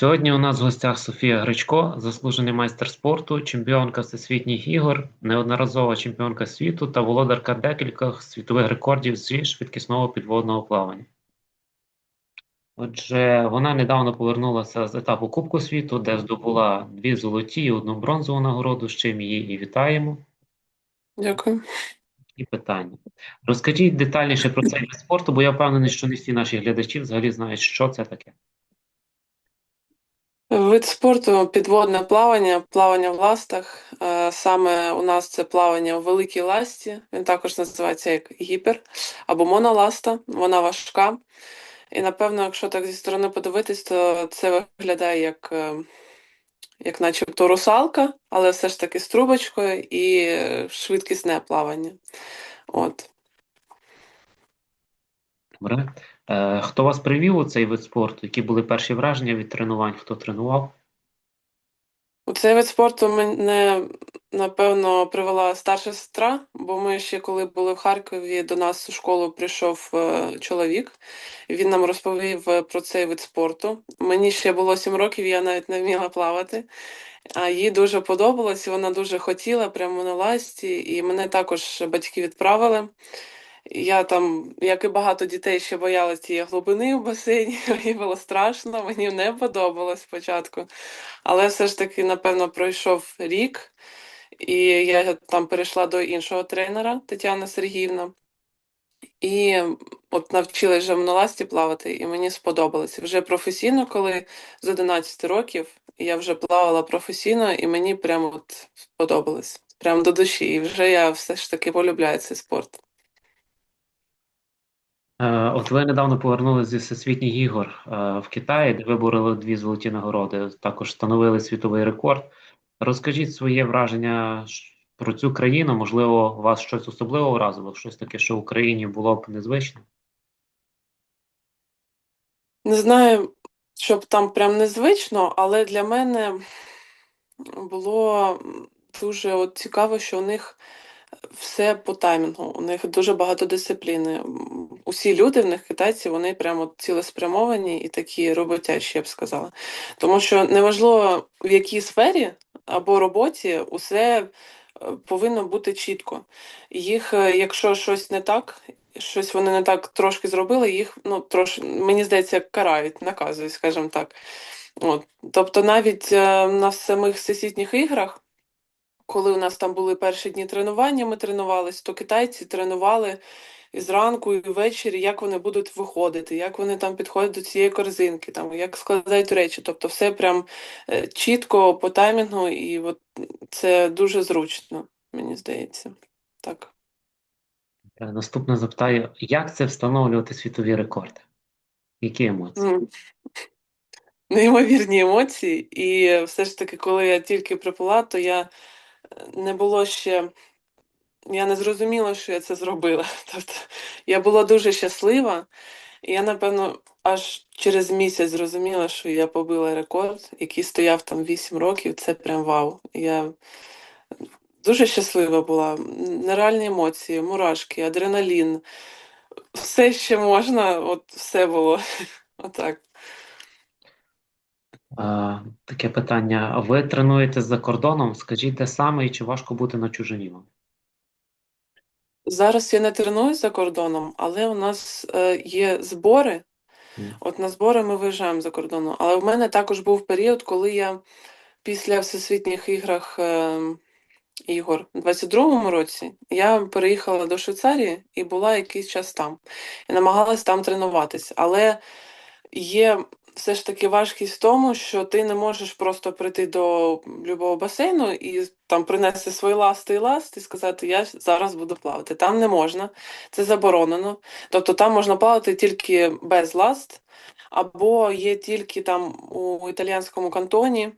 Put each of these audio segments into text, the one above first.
Сьогодні у нас в гостях Софія Гречко, заслужений майстер спорту, чемпіонка всесвітніх ігор, неодноразова чемпіонка світу та володарка декількох світових рекордів зі швидкісного підводного плавання. Отже, вона недавно повернулася з етапу Кубку світу, де здобула дві золоті і одну бронзову нагороду, з чим її і вітаємо. Дякую. І питання. Розкажіть детальніше про цей вид спорту, бо я впевнений, що не всі наші глядачі взагалі знають, що це таке. Вид спорту підводне плавання, плавання в ластах. Е, Саме у нас це плавання в великій ласті. Він також називається як гіпер або моноласта. Вона важка. І напевно, якщо так зі сторони подивитись, то це виглядає як, е, як начебто русалка, але все ж таки з трубочкою і швидкісне плавання. От. Добре. Е, хто вас привів у цей вид спорту? Які були перші враження від тренувань? Хто тренував? У цей вид спорту мене, напевно, привела старша сестра, бо ми ще коли були в Харкові, до нас у школу прийшов е, чоловік. Він нам розповів е, про цей вид спорту. Мені ще було 7 років, я навіть не вміла плавати. А їй дуже подобалось, вона дуже хотіла прямо на ласті, і мене також батьки відправили. Я там, як і багато дітей, ще боялася цієї глибини в басейні. Мені було страшно, мені не подобалось спочатку. Але все ж таки, напевно, пройшов рік, і я там перейшла до іншого тренера Тетяна Сергіївна. І от навчилась вже в моноласті плавати, і мені сподобалось. Вже професійно, коли з 11 років я вже плавала професійно, і мені прямо от сподобалось. Прямо до душі. І вже я все ж таки полюбляю цей спорт. Е, От ви недавно повернулися зі Всесвітніх ігор е, в Китаї, де вибороли дві золоті нагороди, також встановили світовий рекорд. Розкажіть своє враження про цю країну. Можливо, вас щось особливо вразило, щось таке, що в Україні було б незвично. Не знаю, щоб там прям незвично, але для мене було дуже от цікаво, що у них все по таймінгу, у них дуже багато дисципліни. Усі люди в них китайці, вони прямо цілеспрямовані і такі роботячі, я б сказала. Тому що неважливо в якій сфері або роботі, усе е, повинно бути чітко. Їх, е, якщо щось не так, щось вони не так трошки зробили, їх ну трош, мені здається, карають, наказують, скажімо так. От. Тобто навіть е, на самих всесвітніх іграх, коли у нас там були перші дні тренування, ми тренувались, то китайці тренували і зранку, і ввечері, як вони будуть виходити, як вони там підходять до цієї корзинки, там, як складають речі. Тобто все прям е, чітко по таймінгу, і от це дуже зручно, мені здається. Так. Е, Наступне запитаю, як це встановлювати світові рекорди? Які емоції? М. Неймовірні емоції, і все ж таки, коли я тільки приплила, то я е, не було ще, я не зрозуміла, що я це зробила. Тобто я була дуже щаслива, і я, напевно, аж через місяць зрозуміла, що я побила рекорд, який стояв там 8 років. Це прям вау. Я дуже щаслива була. Нереальні емоції, мурашки, адреналін. Все ще можна, от все було. Отак. Таке питання. Ви тренуєтесь за кордоном? Скажіть, де саме і чи важко бути на чужині? Зараз я не тренуюсь за кордоном, але у нас е, є збори. От на збори ми виїжджаємо за кордоном. Але в мене також був період, коли я після Всесвітніх іграх е, ігор у 22-му році я переїхала до Швейцарії і була якийсь час там. І намагалась там тренуватись. Але є все ж таки важкість в тому, що ти не можеш просто прийти до любого басейну і там принести свої ласти і ласти і сказати, я зараз буду плавати. Там не можна, це заборонено. Тобто там можна плавати тільки без ласт, або є тільки там у італіянському кантоні.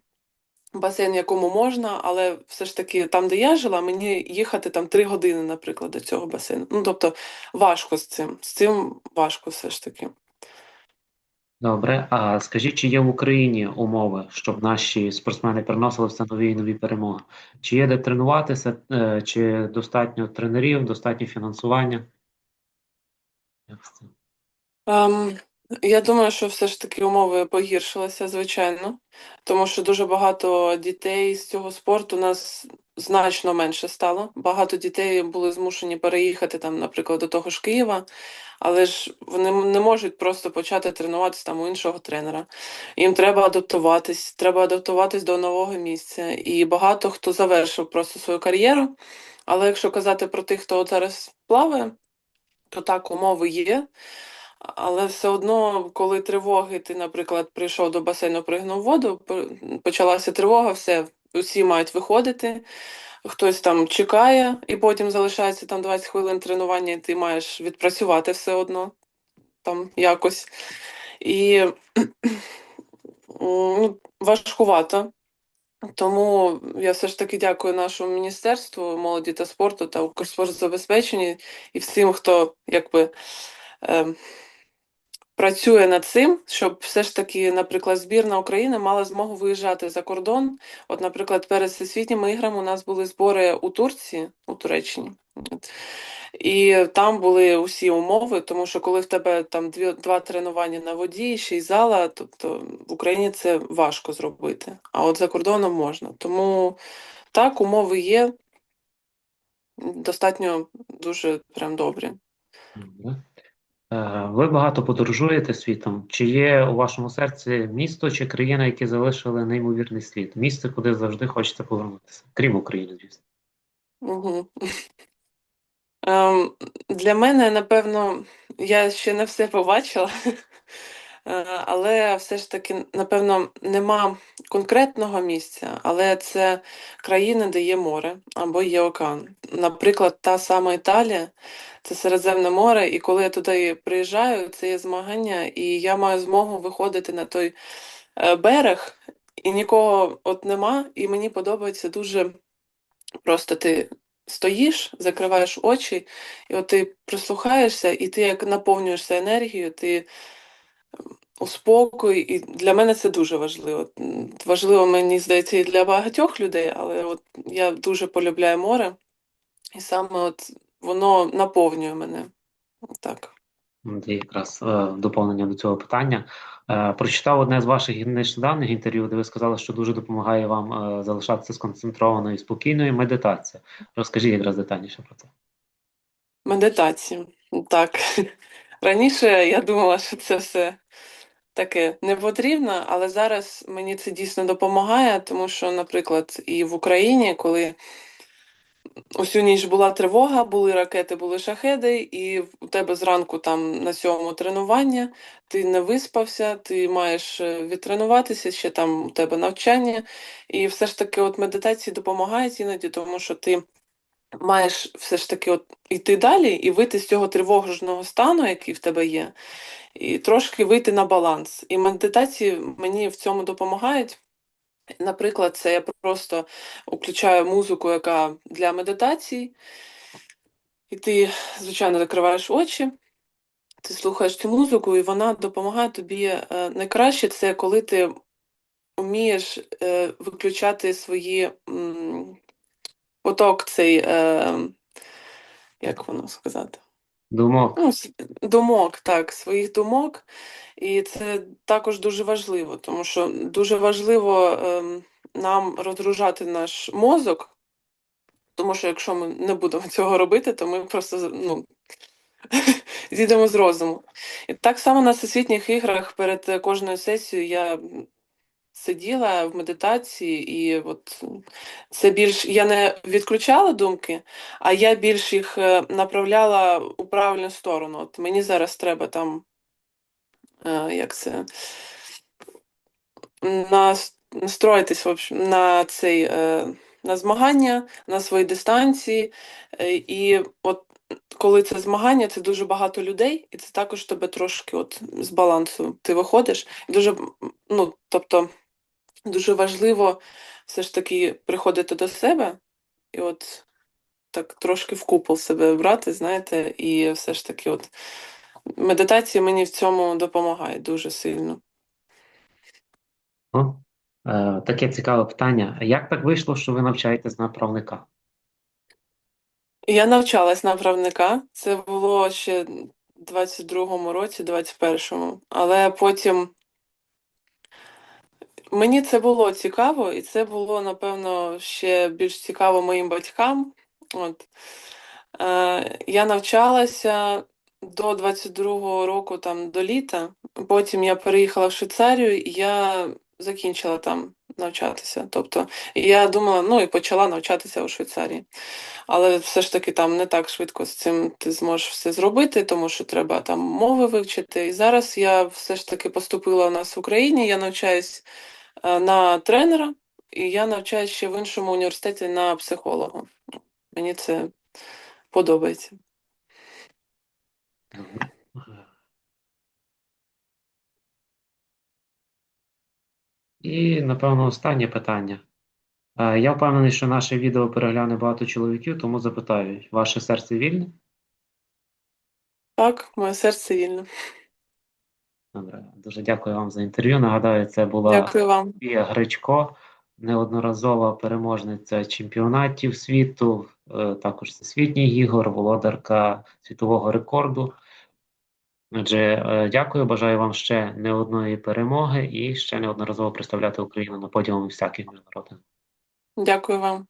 Басейн, якому можна, але все ж таки там, де я жила, мені їхати там три години, наприклад, до цього басейну. Ну тобто важко з цим. З цим важко все ж таки. Добре, а скажіть, чи є в Україні умови, щоб наші спортсмени приносили все нові і нові перемоги? Чи є де тренуватися, е, чи достатньо тренерів, достатньо фінансування? Як це? цим? Я думаю, що все ж таки умови погіршилися, звичайно, тому що дуже багато дітей з цього спорту нас значно менше стало. Багато дітей були змушені переїхати там, наприклад, до того ж Києва, але ж вони не можуть просто почати тренуватися там у іншого тренера. Їм треба адаптуватись, треба адаптуватись до нового місця. І багато хто завершив просто свою кар'єру. Але якщо казати про тих, хто зараз плаває, то так, умови є. Але все одно, коли тривоги, ти, наприклад, прийшов до басейну, пригнув воду, почалася тривога, все, усі мають виходити, хтось там чекає, і потім залишається там 20 хвилин тренування, і ти маєш відпрацювати все одно там якось. І ну, важкувато. Тому я все ж таки дякую нашому міністерству молоді та спорту та Укрспортзабезпеченню і всім, хто якби. ем, працює над цим, щоб все ж таки, наприклад, збірна України мала змогу виїжджати за кордон. От, наприклад, перед всесвітніми іграми у нас були збори у Турції, у Туреччині. І там були усі умови, тому що коли в тебе там дві, два тренування на воді, ще й зала, тобто в Україні це важко зробити. А от за кордоном можна. Тому так, умови є достатньо дуже прям добрі. Е, Ви багато подорожуєте світом. Чи є у вашому серці місто чи країна, які залишили неймовірний слід? Місце, куди завжди хочете повернутися, крім України, звісно. Ем, для мене, напевно, я ще не все побачила, але все ж таки, напевно, нема конкретного місця, але це країни, де є море або є океан. Наприклад, та сама Італія, це Середземне море, і коли я туди приїжджаю, це є змагання, і я маю змогу виходити на той е, берег, і нікого от нема, і мені подобається дуже просто ти стоїш, закриваєш очі, і от ти прислухаєшся, і ти як наповнюєшся енергією, ти у спокій, і для мене це дуже важливо. Важливо, мені здається, і для багатьох людей, але от я дуже полюбляю море, і саме от воно наповнює мене. Так. Це якраз е, доповнення до цього питання. Е, Прочитав одне з ваших нещодавних інтерв'ю, де ви сказали, що дуже допомагає вам е, залишатися сконцентрованою і спокійною медитація. Розкажіть якраз детальніше про це. Медитацію. Так. Раніше я думала, що це все таке не потрібно, але зараз мені це дійсно допомагає, тому що, наприклад, і в Україні, коли усю ніч була тривога, були ракети, були шахеди, і у тебе зранку там на сьомому тренування, ти не виспався, ти маєш е, відтренуватися, ще там у тебе навчання. І все ж таки, от медитації допомагають іноді, тому що ти маєш все ж таки от йти далі і вийти з цього тривожного стану, який в тебе є, і трошки вийти на баланс. І медитації мені в цьому допомагають. Наприклад, це я просто включаю музику, яка для медитації, і ти, звичайно, закриваєш очі, ти слухаєш цю музику, і вона допомагає тобі е, найкраще це коли ти вмієш е, виключати свої поток цей, е, як воно сказати? Думок. Ну, думок, так, своїх думок. І це також дуже важливо, тому що дуже важливо ем, нам розгружати наш мозок, тому що якщо ми не будемо цього робити, то ми просто ну, зійдемо з розуму. І так само на всесвітніх іграх перед е, кожною сесією я сиділа в медитації, і от це більш я не відключала думки, а я більш їх е, направляла у правильну сторону. От мені зараз треба там, е, як це, нас- настроїтись в общем, на цей е, на змагання, на свої дистанції. І от коли це змагання, це дуже багато людей, і це також тебе трошки от з балансу ти виходиш. Дуже, ну, тобто, дуже важливо все ж таки приходити до себе і от так трошки в купол себе брати, знаєте, і все ж таки, от медитація мені в цьому допомагає дуже сильно. О, е, таке цікаве питання. Як так вийшло, що ви навчаєтесь на правника? Я навчалась на правника. Це було ще 22-му році, 21-му. Але потім мені це було цікаво, і це було, напевно, ще більш цікаво моїм батькам. От. Е, я навчалася до 22-го року, там, до літа. Потім я переїхала в Швейцарію, і я закінчила там навчатися. Тобто, я думала, ну і почала навчатися у Швейцарії. Але все ж таки там не так швидко з цим ти зможеш все зробити, тому що треба там мови вивчити. І зараз я все ж таки поступила у нас в Україні. Я навчаюсь на тренера, і я навчаюсь ще в іншому університеті на психолога. Мені це подобається. І, напевно, останнє питання. Е, Я впевнений, що наше відео перегляне багато чоловіків, тому запитаю, ваше серце вільне? Так, моє серце вільне. Добре, дуже дякую вам за інтерв'ю. Нагадаю, це була Дякую вам. Софія Гречко, неодноразова переможниця чемпіонатів світу, е, також всесвітніх ігор, володарка світового рекорду. Отже, е, дякую, бажаю вам ще не одної перемоги і ще неодноразово представляти Україну на подіумі всяких міжнародних. Дякую вам.